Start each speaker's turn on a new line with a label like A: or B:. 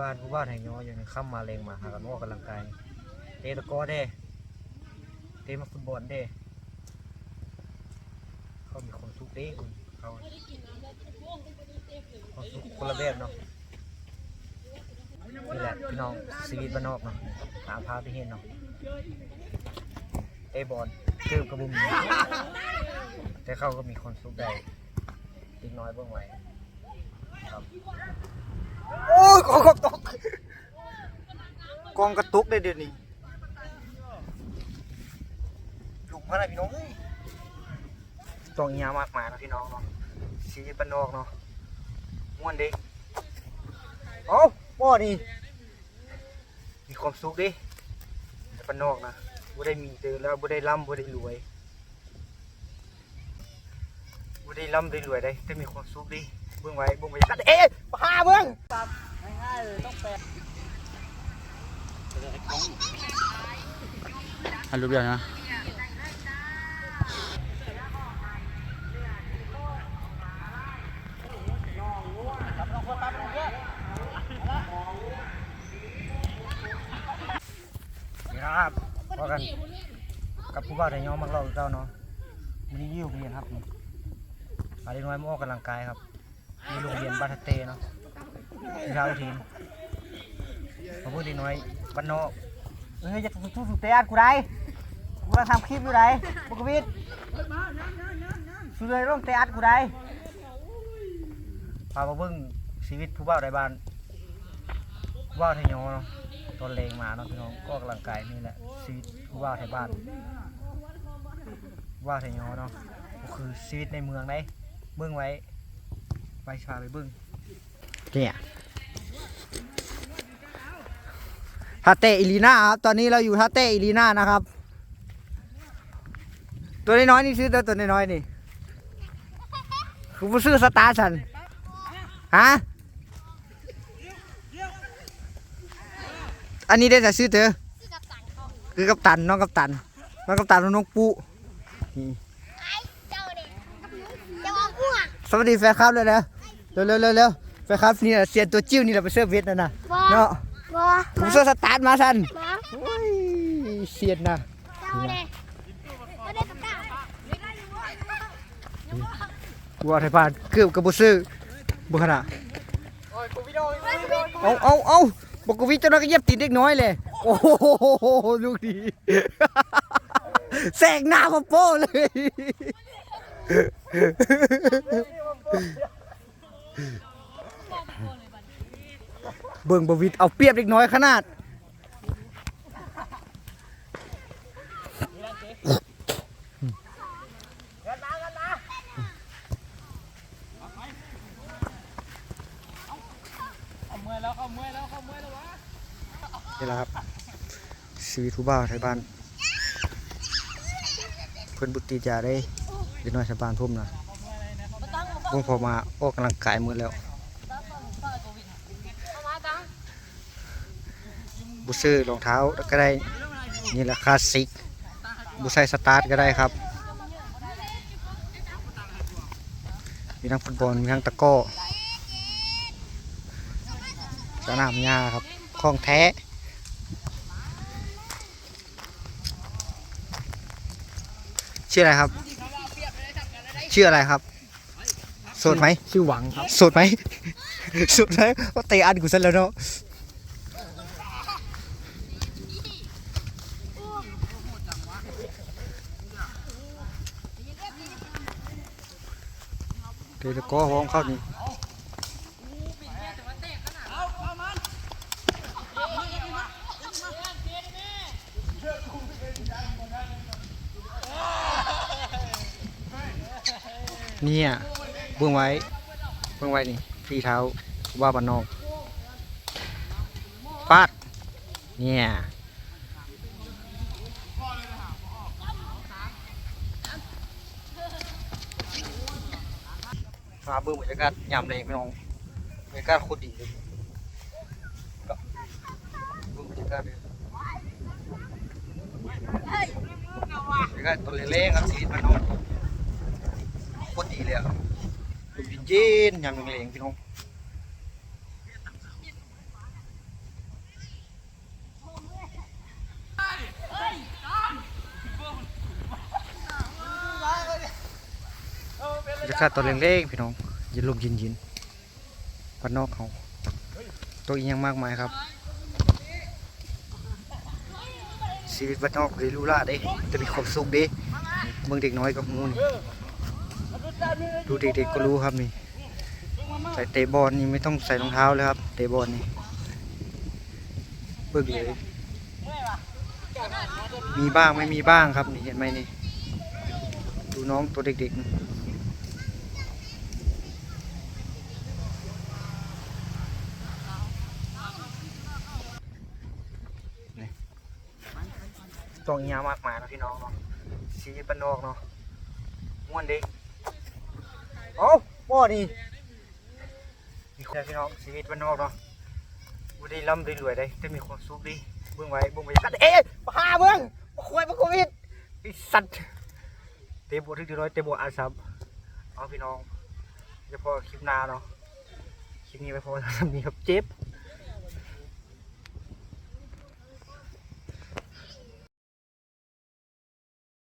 A: บ้านผู้บ้านแห่งยออยู่ในค่ำมมาเลงมาหากันออกกำลังกายเตะตะก้อเด้เตะมาฟุตบอลเด้เขามีความสุขเด้คุณเขาความสุขคนละแบบเนาะนี่แหละพี่น้องชีวิตบ้านนอกเนาะตามภาพที่เห็นเนาะเตะบอลเกือบกระบุมแต่เขาก็มีความสุขได้ติดน้อยเบื้องไว้ครับ โอ้ยกองกระตุกกองกระตุกได้เดี๋ยวนี้ลุกมาแล้วพี่น้องเอ้ต้องอียมากมายนะพี่น้องเนาะชีวิตบ้านนอกเนาะม่วนดิเอาบ่นี่มีความสุขดิแต่นนอกนะบ่ได้มีเจอแล้วบ่ได้ร่ำบ่ได้รวยบ่ได้ร่ำได้รวยได้แต่มีความสุขดิ บิ่งไว้เบิ่งไว้กันเอ๊ะมาหาเบิ่ง
B: อันรูปเดียวนะ
A: นี่ครับพอกันกับผู้บ่าวไทยย้อมมักเล่าคือเจ้าเนาะมันนี้อยู่โรงเรียนครับนี่มาเด็กน้อยมาออกกำลังกายครับ มีโรงเรียนบ้านเตเนาะที่เท้าทีมมพูดด็กน้อยบ้านนอกเฮ้ยจะทุบสุดเตะอัดกูได้กูกำลังทำคลิปอยู่ไหนบุกวิทสุดเลยต้องเตะอัดกูได้พามาเบิ่งชีวิตผู้บ่าวในบ้านผู้บ่าวไทยย้อเนาะตอนเลงมาเนาะพี่น้องก็กำลังกายนี่แหละชีวิตผู้ว่าไทยบ้านว่าไทยยอเนาะก็คือชีวิตในเมืองได้เบื้องไว้ ไว้ชาไปเบื้องเนี่ยท่าเตะอิลีน่าครับ ตอนนี้เราอยู่ท่าเตะอิลีน่านะครับ ตัวน้อยๆนี่ซื้อตัวตัวน้อยๆนี่คือผู้ซื้อสตาร์ฉันฮะอันนี้ได้แต่ชื่อเธอคือกัปตันน้องกัปตันน้องกัปตันน้องปูนี่
C: เจ้าเนี่ยเจ้าเอาอ้วก
A: สวัสดีแฟนคลับเลยนะ เร็วเร็วเร็วเร็วแฟนคลับนี่แหละเสียนตัวจิ้วนี่แหละไปเสื้อเวทนั่นนะ
C: บอ
A: เนาะ
C: บอ
A: ผมเสื้อสตาร์ทมาสัน
C: มา
A: โอ้ยเสียนนะ
C: เจ้าเนี่ยไม่ได้กับเจ้า
A: กูว่าไทยพานเกือบกับบุซื้อบุขนาดเอาเอาเอาบอกกูวิจารณ์ก็เย็บตีนเด็กน้อยเลย โอ้โหลูกดีแสงหน้ามาโป้เลย เบิ่งบวิดเอาเปรียบเล็กน้อยขนาดนี่แหละครับชีวิตผู้บ่าวไทยบ้าน เพิ่อนบุตรีจาได้เด็กน้อยชาวบ้านทุ่มนะพวกพอมาออกกำลังกายมือแล้ว บุซื้อรองเท้าก็ได้นี่แหละคลาสสิกบุใส่สตาร์ทก็ได้ครับ มีทั้งฟุตบอลมีทั้งตะกร้อสนามหญ้าครับของแท้ชื่ออะไรครับ ชื่ออะไรครับโสดไหม
B: ชื่อหวังครับ
A: โสดไหมโสดไหมก็เตะอันกูซะแล้วเนาะ เดี๋ยวจะก้อห้องเข้านี่เนี่ยเบื้องไว้เบื้องไว้นี่ฝีเท้าว่าบันนอกปาดเนี่ย มาเบื้องบรรยากาศยามแรงพี่น้องบรรยากาศโคตรดีเลยก็เบื้องบรรยากาศเลยบรรยากาศตัวเล็กๆครับชีวิตมันนองโคตรดีเลยอะลมเย็นๆยามแรงๆพี่น้อง จะขาดตัวเล็กๆพี่น้องย็นลมย็นๆบ้านนอกเขาตัวอีกยังมากมายครับชีวิตบ้านนอกเลยรู้ละเด้จะมีความสุขเด้เมืองเด็กน้อยกับงูนี่ดูเด็กๆก็รู้ครับนี่ใส่เตะบอลนี่ไม่ต้องใส่รองเท้าเลยครับ เตะบอลนี่เบิกเลยมีบ้างไม่มีบ้างครับนี่เห็นไหมนี่ ดูน้องตัวเด็กๆ ตรงอียามากมายนะพี่น้องเนาะชีวิตบ้านอกเนาะม่วนดิเอ้าบ่ดีนี่คือพี่น้องชีวิตบ้านอกเนาะบ่ได้ร่ำได้รวยได้แต่มีความสุขดีเบิ่งไว้เบิ่งบรรยากาศเอ๊ะมาหาเบิ่งมาคุยมาโควิดไอสัตว์เตะบทที่ร้อยเตะบทอาซับเอาพี่น้องจะพอคลิปหน้าเนาะคลิปนี้ไปพอทำนี้ครับเจ็บ